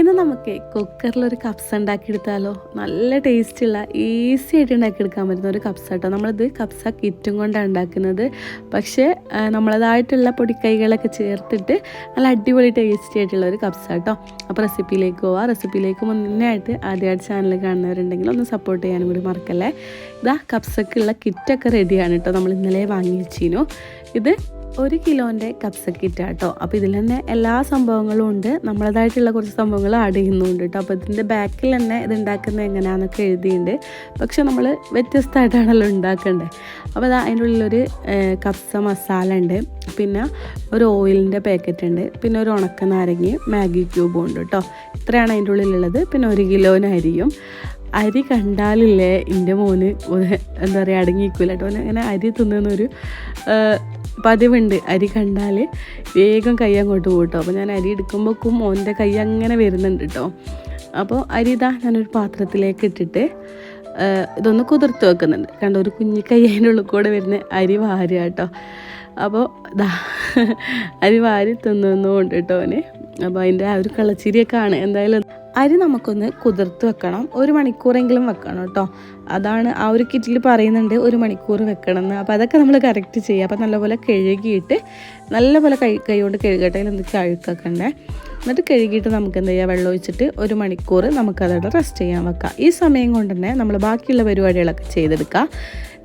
ഇന്ന് നമുക്ക് കുക്കറിലൊരു കപ്സ് ഉണ്ടാക്കിയെടുത്താലോ? നല്ല ടേസ്റ്റുള്ള ഈസി ആയിട്ട് ഉണ്ടാക്കിയെടുക്കാൻ പറ്റുന്ന ഒരു കപ്സ കേട്ടോ നമ്മളിത് കപ്സ കിറ്റും കൊണ്ടാണ് ഉണ്ടാക്കുന്നത്. പക്ഷേ നമ്മളതായിട്ടുള്ള പൊടിക്കൈകളൊക്കെ ചേർത്തിട്ട് നല്ല അടിപൊളി ടേസ്റ്റി ആയിട്ടുള്ള ഒരു കപ്സ കേട്ടോ അപ്പോൾ റെസിപ്പിയിലേക്ക് പോവാം. റെസിപ്പിയിലേക്ക് മുന്നേ ആയിട്ട് ആദ്യമായിട്ട് ചാനൽ കാണുന്നവരുണ്ടെങ്കിൽ ഒന്ന് സപ്പോർട്ട് ചെയ്യാനും കൂടി മറക്കല്ലേ? ഇതാ കപ്സക്കുള്ള കിറ്റൊക്കെ റെഡിയാണ് കേട്ടോ നമ്മൾ ഇന്നലെ വാങ്ങി വെച്ചിരുന്നു. ഇത് ഒരു കിലോന്റെ കപ്സ കിറ്റ് കേട്ടോ അപ്പോൾ ഇതിൽ തന്നെ എല്ലാ സംഭവങ്ങളും ഉണ്ട്. നമ്മളതായിട്ടുള്ള കുറച്ച് സംഭവങ്ങൾ ആഡ് ചെയ്യുന്നുണ്ട് കേട്ടോ അപ്പോൾ ഇതിന്റെ ബാക്കിൽ തന്നെ ഇത് ഉണ്ടാക്കുന്നത് എങ്ങനെയാണെന്നൊക്കെ എഴുതിയിട്ടുണ്ട് പക്ഷെ നമ്മൾ വ്യത്യസ്തമായിട്ടാണല്ലോ ഉണ്ടാക്കേണ്ടത് അപ്പോൾ അതാ അതിന്റെ ഉള്ളിലൊരു കപ്സ മസാല ഉണ്ട്. പിന്നെ ഒരു ഓയിലിന്റെ പാക്കറ്റ് ഉണ്ട്. പിന്നെ ഒരു ഉണക്ക നാരങ്ങ മാഗി ക്യൂബും ഉണ്ട് കേട്ടോ ഇത്രയാണ് അതിന്റെ ഉള്ളിലുള്ളത്. പിന്നെ ഒരു കിലോന് അരിയും. അരി കണ്ടാലില്ലേ? എന്റെ മോന് എന്താ പറയുക അടങ്ങിക്കൂല കേട്ടോ അങ്ങനെ അരി തിന്നുന്നൊരു പതിവുണ്ട്. അരി കണ്ടാൽ വേഗം കൈ അങ്ങോട്ട് പോട്ടോ അപ്പോൾ ഞാൻ അരി എടുക്കുമ്പോഴേക്കും മോന്റെ കൈ അങ്ങനെ വരുന്നുണ്ട് കേട്ടോ അപ്പോൾ അരി ഇതാ ഞാനൊരു പാത്രത്തിലേക്ക് ഇട്ടിട്ട് ഇതൊന്ന് കുതിർത്ത് വെക്കുന്നുണ്ട്. കണ്ടോ ഒരു കുഞ്ഞി കൈ അതിന്റെ കൂടെ വരുന്ന അരി വാരുക കേട്ടോ അപ്പോൾ ദാ അരി വാരി തിന്നുന്നുണ്ട് കേട്ടോ അവന് അപ്പോൾ അതിന്റെ ആ ഒരു കളച്ചിരിയൊക്കെ ആണ്. എന്തായാലും അരി നമുക്കൊന്ന് കുതിർത്ത് വെക്കണം. ഒരു മണിക്കൂറെങ്കിലും വെക്കണം കേട്ടോ. അതാണ് ആ ഒരു കിറ്റിൽ പറയുന്നുണ്ട് ഒരു മണിക്കൂർ വെക്കണം എന്ന് അപ്പോൾ അതൊക്കെ നമ്മൾ കറക്റ്റ് ചെയ്യുക അപ്പോൾ നല്ലപോലെ കഴുകിയിട്ട് നല്ലപോലെ കൈ കൈ കൊണ്ട് കഴുകട്ടെ. എന്തൊക്കെ അഴുക്കൊക്കെ ഉണ്ടേ എന്നിട്ട് കഴുകിയിട്ട് നമുക്ക് എന്ത് ചെയ്യുക വെള്ളം ഒഴിച്ചിട്ട് ഒരു മണിക്കൂർ നമുക്കതവിടെ റെസ്റ്റ് ചെയ്യാൻ വെക്കാം. ഈ സമയം കൊണ്ട് തന്നെ നമ്മൾ ബാക്കിയുള്ള പരിപാടികളൊക്കെ ചെയ്തെടുക്കുക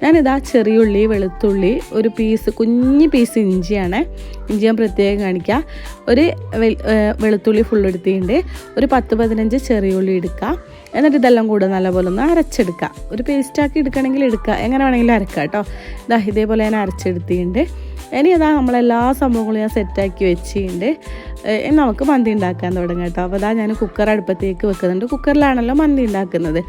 ഞാനിതാ ചെറിയുള്ളി വെളുത്തുള്ളി ഒരു പീസ് കുഞ്ഞ് പീസ് ഇഞ്ചിയാണ്. ഇഞ്ചി ഞാൻ പ്രത്യേകം കാണിക്കുക ഒരു വെളുത്തുള്ളി ഫുൾ എടുത്തിട്ടുണ്ട്. ഒരു പത്ത് പതിനഞ്ച് ചെറിയുള്ളി എടുക്കുക എന്നിട്ട് ഇതെല്ലാം കൂടെ നല്ലപോലെ ഒന്ന് അരച്ചെടുക്കുക ഒരു പേസ്റ്റാക്കി എടുക്കണമെങ്കിൽ എടുക്കുക എങ്ങനെ വേണമെങ്കിലും അരക്കുക കേട്ടോ. ഇതാ ഇതേപോലെ ഞാൻ അരച്ചെടുത്തിട്ടുണ്ട്. ഇനി അതാ നമ്മളെല്ലാ സംഭവങ്ങളും ഞാൻ സെറ്റാക്കി വെച്ചിട്ടുണ്ട്. നമുക്ക് മന്തി ഉണ്ടാക്കാൻ തുടങ്ങാം കേട്ടോ. അപ്പോൾ അതാ ഞാൻ കുക്കർ അടുപ്പത്തേക്ക് വെക്കുന്നുണ്ട്. കുക്കറിലാണല്ലോ മന്തി ഉണ്ടാക്കുന്നത്.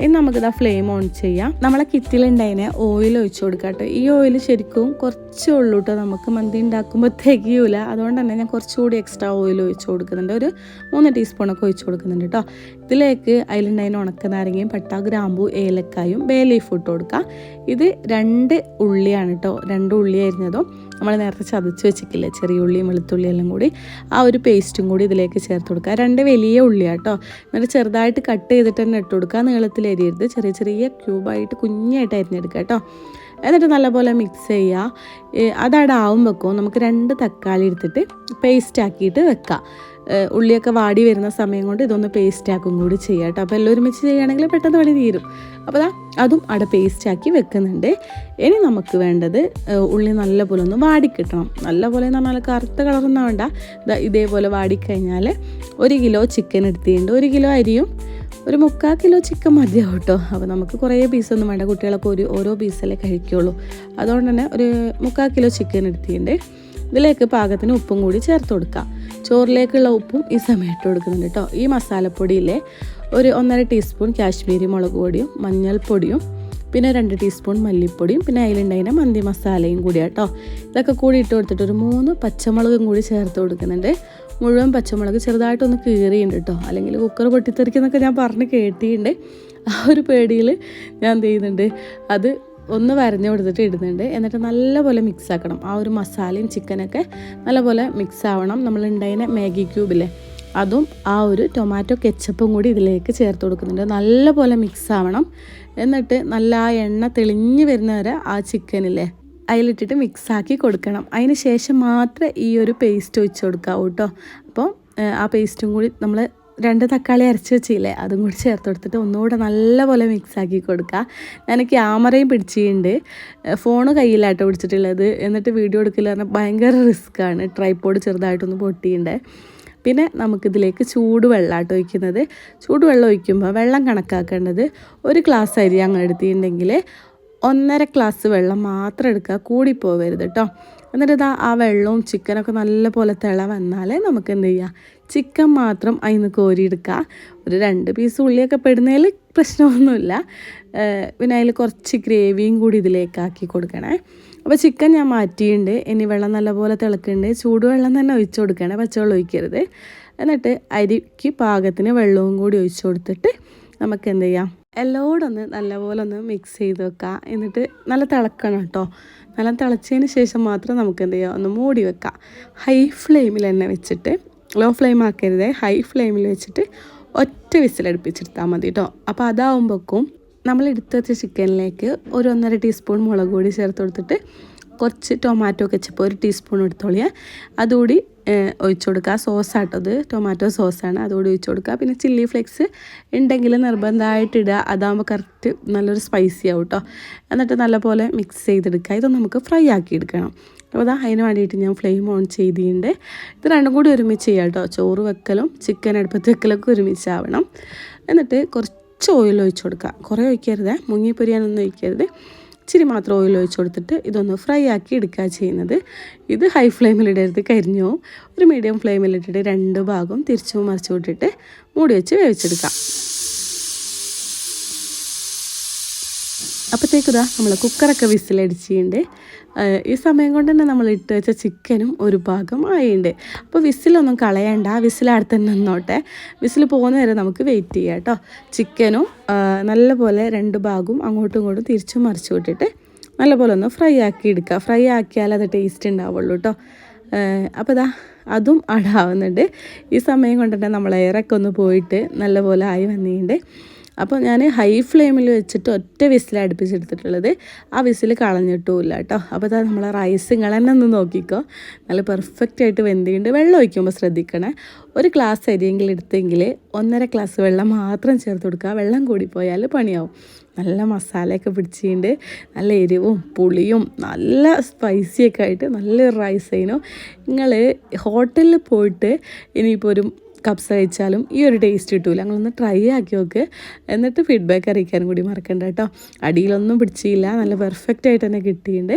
ഇനി നമുക്കിതാ ഫ്ലെയിം ഓൺ ചെയ്യാം. നമ്മളെ കിറ്റിലുണ്ടായതിനെ ഓയിൽ ഒഴിച്ചു കൊടുക്കാം കേട്ടോ. ഈ ഓയിൽ ശരിക്കും കുറച്ചേ ഉള്ളൂ കേട്ടോ. നമുക്ക് മന്തി ഉണ്ടാക്കുമ്പോൾ തികയൂല അതുകൊണ്ട് തന്നെ ഞാൻ കുറച്ചുകൂടി എക്സ്ട്രാ ഓയിൽ ഒഴിച്ചു കൊടുക്കുന്നുണ്ട്. ഒരു മൂന്ന് ടീസ്പൂണൊക്കെ ഒഴിച്ചു കൊടുക്കുന്നുണ്ട് കേട്ടോ. ഇതിലേക്ക് അതിലുണ്ടായിരുന്ന ഉണക്ക നാരങ്ങയും പട്ട ഗ്രാമ്പു ഏലക്കായും ബേ ലീഫ് ഇട്ട് കൊടുക്കുക ഇത് രണ്ട് ഉള്ളിയാണ് കേട്ടോ. രണ്ട് ഉള്ളി അരിഞ്ഞതും നമ്മൾ നേരത്തെ ചതച്ച് വെച്ചിട്ടില്ലേ? ചെറിയ ഉള്ളിയും വെളുത്തുള്ളിയും എല്ലാം കൂടി ആ ഒരു പേസ്റ്റും കൂടി ഇതിലേക്ക് ചേർത്ത് കൊടുക്കുക. രണ്ട് വലിയ ഉള്ളിയാട്ടോ എന്നിട്ട് ചെറുതായിട്ട് കട്ട് ചെയ്തിട്ട് തന്നെ ഇട്ട് കൊടുക്കുക. നീളത്തിൽ എരിയരുത് ചെറിയ ചെറിയ ക്യൂബായിട്ട് കുഞ്ഞായിട്ട് അരിഞ്ഞെടുക്കുക കേട്ടോ എന്നിട്ട് നല്ലപോലെ മിക്സ് ചെയ്യുക. അതവിടെ അതവിടെ ആവുമ്പോഴേക്കും നമുക്ക് രണ്ട് തക്കാളി എടുത്തിട്ട് പേസ്റ്റ് ആക്കിയിട്ട് വെക്കാം ഉള്ളിയൊക്കെ വാടി വരുന്ന സമയം കൊണ്ട് ഇതൊന്ന് പേസ്റ്റ് ആക്കും കൂടി ചെയ്യാം കേട്ടോ. അപ്പോൾ എല്ലാം ഒരുമിച്ച് ചെയ്യുകയാണെങ്കിൽ പെട്ടെന്ന് പണി തീരും. അപ്പോൾ ദാ അതും അവിടെ പേസ്റ്റ് ആക്കി വെക്കുന്നുണ്ട്. ഇനി നമുക്ക് വേണ്ടത് ഉള്ളി നല്ലപോലെ ഒന്ന് വാടിക്കിട്ടണം. നല്ലപോലെ എന്ന് പറഞ്ഞാൽ കറുത്ത കളറൊന്നും വേണ്ട ഇതേപോലെ വാടിക്കഴിഞ്ഞാൽ ഒരു കിലോ ചിക്കൻ എടുത്തിട്ടുണ്ട്. ഒരു കിലോ അരിയും ഒരു മുക്കാൽ കിലോ ചിക്കൻ മതിയാവും കേട്ടോ. അപ്പോൾ നമുക്ക് കുറേ പീസൊന്നും വേണ്ട. കുട്ടികളൊക്കെ ഒരു ഓരോ പീസല്ലേ കഴിക്കുള്ളൂ. അതുകൊണ്ട് തന്നെ ഒരു മുക്കാൽ കിലോ ചിക്കൻ എടുത്തിട്ടുണ്ട്. ഇതിലേക്ക് പാകത്തിന് ഉപ്പും കൂടി ചേർത്ത് കൊടുക്കാം. ചോറിലേക്കുള്ള ഉപ്പും ഈ സമയത്ത് കൊടുക്കുന്നുണ്ട് കേട്ടോ. ഈ മസാലപ്പൊടിയിലെ ഒരു ഒന്നര ടീസ്പൂൺ കാശ്മീരി മുളക് പൊടിയും മഞ്ഞൾപ്പൊടിയും പിന്നെ രണ്ട് ടീസ്പൂൺ മല്ലിപ്പൊടിയും പിന്നെ അതിലുണ്ടായിരുന്ന മന്തി മസാലയും കൂടി കേട്ടോ. ഇതൊക്കെ കൂടി ഇട്ട് കൊടുത്തിട്ട് ഒരു മൂന്ന് പച്ചമുളകും കൂടി ചേർത്ത് കൊടുക്കുന്നുണ്ട്. മുഴുവൻ പച്ചമുളക് ചെറുതായിട്ടൊന്ന് കീറിയുണ്ട് കേട്ടോ. അല്ലെങ്കിൽ കുക്കർ പൊട്ടിത്തെറിക്കുന്നൊക്കെ ഞാൻ പറഞ്ഞ് കേട്ടിട്ടുണ്ട്. ആ ഒരു പേടിയിൽ ഞാൻ എന്ത് ചെയ്യുന്നുണ്ട്? അത് ഒന്ന് വരഞ്ഞു കൊടുത്തിട്ട് ഇടുന്നുണ്ട്. എന്നിട്ട് നല്ലപോലെ മിക്സ് ആക്കണം. ആ ഒരു മസാലയും ചിക്കനൊക്കെ നല്ലപോലെ മിക്സ് ആവണം. നമ്മൾ ഉണ്ടായിരുന്ന മാഗി ക്യൂബില്ലേ അതും ആ ഒരു ടൊമാറ്റോ കെച്ചപ്പും കൂടി ഇതിലേക്ക് ചേർത്ത് കൊടുക്കുന്നുണ്ട്. നല്ലപോലെ മിക്സ് ആവണം. എന്നിട്ട് നല്ല ആ എണ്ണ തെളിഞ്ഞു വരുന്ന വരെ ആ ചിക്കനില്ലേ അതിലിട്ടിട്ട് മിക്സ് ആക്കി കൊടുക്കണം. അതിന് ശേഷം മാത്രമേ ഈ ഒരു പേസ്റ്റ് ഒഴിച്ച് കൊടുക്കാവൂ കേട്ടോ അപ്പോൾ ആ പേസ്റ്റും കൂടി നമ്മൾ രണ്ട് തക്കാളി അരച്ച് വെച്ചില്ലേ അതും കൂടി ചേർത്ത് കൊടുത്തിട്ട് ഒന്നുകൂടെ നല്ലപോലെ മിക്സ് ആക്കി കൊടുക്കുക ഞാൻ ക്യാമറയും പിടിച്ചിട്ടുണ്ട്. ഫോണ് കയ്യിലാട്ടോ പിടിച്ചിട്ടുള്ളത്. എന്നിട്ട് വീഡിയോ എടുക്കില്ല പറഞ്ഞാൽ ഭയങ്കര റിസ്ക്കാണ് ട്രൈപ്പോഡ് ചെറുതായിട്ടൊന്ന് പൊട്ടിയിട്ടുണ്ട് പിന്നെ നമുക്കിതിലേക്ക് ചൂടുവെള്ളമാട്ടോ ഒഴിക്കുന്നത്. ചൂടുവെള്ളം ഒഴിക്കുമ്പോൾ വെള്ളം കണക്കാക്കേണ്ടത് ഒരു ഗ്ലാസ് അരി അങ്ങനെ എടുത്തിട്ടുണ്ടെങ്കിൽ ഒന്നര ഗ്ലാസ് വെള്ളം മാത്രം എടുക്കുക. കൂടിപ്പോവരുത് കേട്ടോ എന്നിട്ട് ഇതാ ആ വെള്ളവും ചിക്കനൊക്കെ നല്ലപോലെ തിള വന്നാലേ നമുക്ക് എന്ത് ചെയ്യുക ചിക്കൻ മാത്രം അതിന് കോരിയെടുക്കുക ഒരു രണ്ട് പീസ് ഉള്ളിയൊക്കെ പെടുന്നതിൽ പ്രശ്നമൊന്നുമില്ല. പിന്നെ അതിൽ കുറച്ച് ഗ്രേവിയും കൂടി ഇതിലേക്കാക്കി കൊടുക്കണേ. അപ്പോൾ ചിക്കൻ ഞാൻ മാറ്റിയിട്ടുണ്ട് ഇനി വെള്ളം നല്ലപോലെ തിളക്കുന്നുണ്ട് ചൂടുവെള്ളം തന്നെ ഒഴിച്ചു കൊടുക്കണേ. പച്ചവെള്ളം ഒഴിക്കരുത്. എന്നിട്ട് അരിക്ക് പാകത്തിന് വെള്ളവും കൂടി ഒഴിച്ചു കൊടുത്തിട്ട് നമുക്ക് എന്ത് ചെയ്യാം? എല്ലോടൊന്ന് നല്ലപോലെ ഒന്ന് മിക്സ് ചെയ്ത് വെക്കുക എന്നിട്ട് നല്ല തിളക്കണം കേട്ടോ നല്ല തിളച്ചതിന് ശേഷം മാത്രം നമുക്ക് എന്ത് ചെയ്യാം ഒന്ന് മൂടി വെക്കുക ഹൈ ഫ്ലെയിമിൽ തന്നെ വെച്ചിട്ട് ലോ ഫ്ലെയിം ആക്കരുത്. ഹൈ ഫ്ലെയിമിൽ വെച്ചിട്ട് ഒറ്റ വിസിലടുപ്പിച്ചെടുത്താൽ മതി കേട്ടോ അപ്പോൾ അതാവുമ്പോഴേക്കും നമ്മൾ എടുത്ത് വെച്ച ചിക്കനിലേക്ക് ഒരു ഒന്നര ടീസ്പൂൺ മുളക് പൊടി ചേർത്ത് കൊടുത്തിട്ട് കുറച്ച് ടൊമാറ്റോ കെച്ചപ്പ് ഒരു ടീസ്പൂൺ എടുത്തോളിയേ. അതുകൂടി ഒഴിച്ചു കൊടുക്കുക. സോസാട്ടത് ടൊമാറ്റോ സോസാണ് അതുകൂടി ഒഴിച്ചു കൊടുക്കുക. പിന്നെ ചില്ലി ഫ്ലേക്സ് ഉണ്ടെങ്കിൽ നിർബന്ധമായിട്ട് ഇടുക. അതാകുമ്പോൾ കറക്റ്റ് നല്ലൊരു സ്പൈസി ആവും കേട്ടോ എന്നിട്ട് നല്ലപോലെ മിക്സ് ചെയ്തെടുക്കുക. ഇത് നമുക്ക് ഫ്രൈ ആക്കി എടുക്കണം. അപ്പോൾ അതാ അതിന് വേണ്ടിയിട്ട് ഞാൻ ഫ്ലെയിം ഓൺ ചെയ്തിട്ടുണ്ട്. ഇത് രണ്ടും കൂടി ഒരുമിച്ച് ചെയ്യാം കേട്ടോ ചോറ് വെക്കലും ചിക്കൻ അടുപ്പത്ത് വെക്കലൊക്കെ ഒരുമിച്ചാവണം എന്നിട്ട് കുറച്ച് ഓയിൽ ഒഴിച്ചു കൊടുക്കുക. കുറേ ഒഴിക്കരുത്. മുങ്ങിപ്പൊരിയാനൊന്നും ഒഴിക്കരുത്. ഇച്ചിരി മാത്രം ഓയിൽ ഒഴിച്ച് കൊടുത്തിട്ട് ഇതൊന്ന് ഫ്രൈ ആക്കി എടുക്കുക ചെയ്യുന്നത്. ഇത് ഹൈ ഫ്ലെയിമിലിടരുത് കരിഞ്ഞോ ഒരു മീഡിയം ഫ്ലെയിമിലിട്ടിട്ട് രണ്ട് ഭാഗം തിരിച്ചു മറിച്ചു വിട്ടിട്ട് മൂടി വെച്ച് വേവിച്ചെടുക്കാം. അപ്പോഴത്തേക്കുതാ നമ്മൾ കുക്കറൊക്കെ വിസിലടിച്ചിട്ടുണ്ട്. ഈ സമയം കൊണ്ട് തന്നെ നമ്മൾ ഇട്ട് വെച്ച ചിക്കനും ഒരു ഭാഗം ആയിണ്ട്. അപ്പോൾ വിസിലൊന്നും കളയണ്ട. അവിടെ തന്നെ നിന്നോട്ടെ. വിസിൽ പോകുന്ന വരെ നമുക്ക് വെയിറ്റ് ചെയ്യാം കേട്ടോ. ചിക്കനും നല്ലപോലെ രണ്ട് ഭാഗവും അങ്ങോട്ടും ഇങ്ങോട്ടും തിരിച്ചും മറിച്ച് വിട്ടിട്ട് നല്ലപോലെ ഒന്ന് ഫ്രൈ ആക്കി എടുക്കുക. ഫ്രൈ ആക്കിയാൽ അത് ടേസ്റ്റ് ഉണ്ടാവുള്ളൂ കേട്ടോ. അപ്പോൾ ഇതാ അതും അടാവുന്നുണ്ട്. ഈ സമയം കൊണ്ട് തന്നെ നമ്മൾ എയറൊക്കെ ഒന്ന് പോയിട്ട് നല്ലപോലെ ആയി വന്നിട്ടുണ്ട്. അപ്പോൾ ഞാൻ ഹൈ ഫ്ലെയിമിൽ വെച്ചിട്ട് ഒറ്റ വിസിൽ അടുപ്പിച്ചെടുത്തിട്ടുള്ളത്. ആ വിസിൽ കളഞ്ഞിട്ടുമില്ല കേട്ടോ. അപ്പോൾ അതാ നമ്മളെ റൈസ് നിങ്ങൾ തന്നെ ഒന്ന് നോക്കിക്കോ. നല്ല പെർഫെക്റ്റ് ആയിട്ട് വെന്തിട്ടുണ്ട്. വെള്ളം ഒഴിക്കുമ്പോൾ ശ്രദ്ധിക്കണേ. ഒരു ഗ്ലാസ് അരിയെങ്കിലും എടുത്തെങ്കിൽ ഒന്നര ഗ്ലാസ് വെള്ളം മാത്രം ചേർത്ത് കൊടുക്കുക. വെള്ളം കൂടി പോയാൽ പണിയാവും. നല്ല മസാലയൊക്കെ പിടിച്ചിട്ടുണ്ട്. നല്ല എരിവും പുളിയും നല്ല സ്പൈസിയൊക്കെ ആയിട്ട് നല്ലൊരു റൈസ് ആയിരുന്നു നിങ്ങൾ ഹോട്ടലിൽ പോയിട്ട് ഇനിയിപ്പോൾ ഒരു കപ്സ് കഴിച്ചാലും ഈ ഒരു ടേസ്റ്റ് കിട്ടൂല. ഞങ്ങളൊന്ന് ട്രൈ ആക്കി നോക്ക്. എന്നിട്ട് ഫീഡ്ബാക്ക് അറിയിക്കാനും കൂടി മറക്കണ്ട കേട്ടോ. അടിയിലൊന്നും പിടിച്ചില്ല. നല്ല പെർഫെക്റ്റ് ആയിട്ട് തന്നെ കിട്ടിയിട്ടുണ്ട്.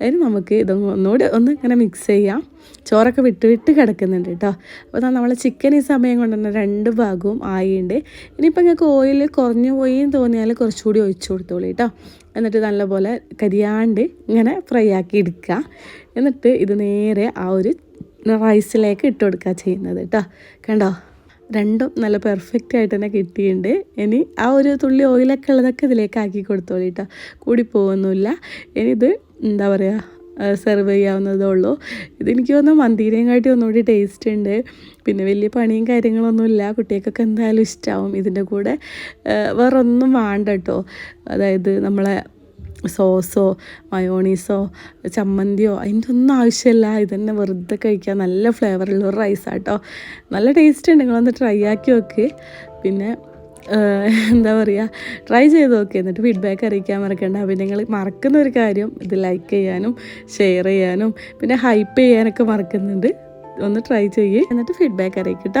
അതിന് നമുക്ക് ഇതൊന്ന് ഒന്നുകൂടി ഒന്ന് ഇങ്ങനെ മിക്സ് ചെയ്യാം. ചോറൊക്കെ വിട്ട് വിട്ട് കിടക്കുന്നുണ്ട് കേട്ടോ. അപ്പോൾ നമ്മൾ ചിക്കൻ ഈ സമയം കൊണ്ട് തന്നെ രണ്ട് ഭാഗവും ആയിണ്ട് ഇനിയിപ്പോൾ നിങ്ങൾക്ക് ഓയിൽ കുറഞ്ഞു പോയി എന്ന് തോന്നിയാൽ കുറച്ചുകൂടി ഒഴിച്ചു കൊടുത്തോളൂ കേട്ടോ. എന്നിട്ട് നല്ലപോലെ കരിയാണ്ട് ഇങ്ങനെ ഫ്രൈ ആക്കി എടുക്കുക. എന്നിട്ട് ഇത് നേരെ ആ ഒരു റൈസിലേക്ക് ഇട്ട് കൊടുക്കുക ചെയ്യുന്നത് കേട്ടോ കണ്ടോ? രണ്ടും നല്ല പെർഫെക്റ്റ് ആയിട്ട് തന്നെ കിട്ടിയിട്ടുണ്ട് ഇനി ആ ഒരു തുള്ളി ഓയിലൊക്കെ ഉള്ളതൊക്കെ ഇതിലേക്ക് ആക്കി കൊടുത്തോളൂ കേട്ടോ കൂടി പോകുന്നില്ല. ഇനി ഇത് എന്താ പറയുക സെർവ് ചെയ്യാവുന്നതേ ഉള്ളൂ. ഇതെനിക്ക് തോന്നുന്നു മന്തിരയും കാട്ടി ഒന്നുകൂടി ടേസ്റ്റ് ഉണ്ട് പിന്നെ വലിയ പണിയും കാര്യങ്ങളൊന്നുമില്ല കുട്ടികൾക്കൊക്കെ എന്തായാലും ഇഷ്ടമാവും ഇതിന്റെ കൂടെ. വേറൊന്നും വേണ്ട കേട്ടോ അതായത് നമ്മളെ സോസോ മയോണീസോ ചമ്മന്തിയോ അതിന്റെ ഒന്നും ആവശ്യമില്ല. ഇതന്നെ വെറുതെ കഴിക്കാം നല്ല ഫ്ലേവറുള്ള ഒരു റൈസാട്ടോ. നല്ല ടേസ്റ്റ് ഉണ്ട്. നിങ്ങളൊന്ന് ട്രൈ ആക്കി നോക്ക്. പിന്നെ എന്താ പറയുക ട്രൈ ചെയ്ത് നോക്കി. എന്നിട്ട് ഫീഡ്ബാക്ക് അറിയിക്കാൻ മറക്കണ്ട. പിന്നെ നിങ്ങൾ മറക്കുന്ന ഒരു കാര്യം ഇത് ലൈക്ക് ചെയ്യാനും ഷെയർ ചെയ്യാനും പിന്നെ ഹൈപ്പ് ചെയ്യാനൊക്കെ മറക്കുന്നുണ്ട്. ഒന്ന് ട്രൈ ചെയ്യേ. എന്നിട്ട് ഫീഡ്ബാക്ക് അറിയിക്കട്ടോ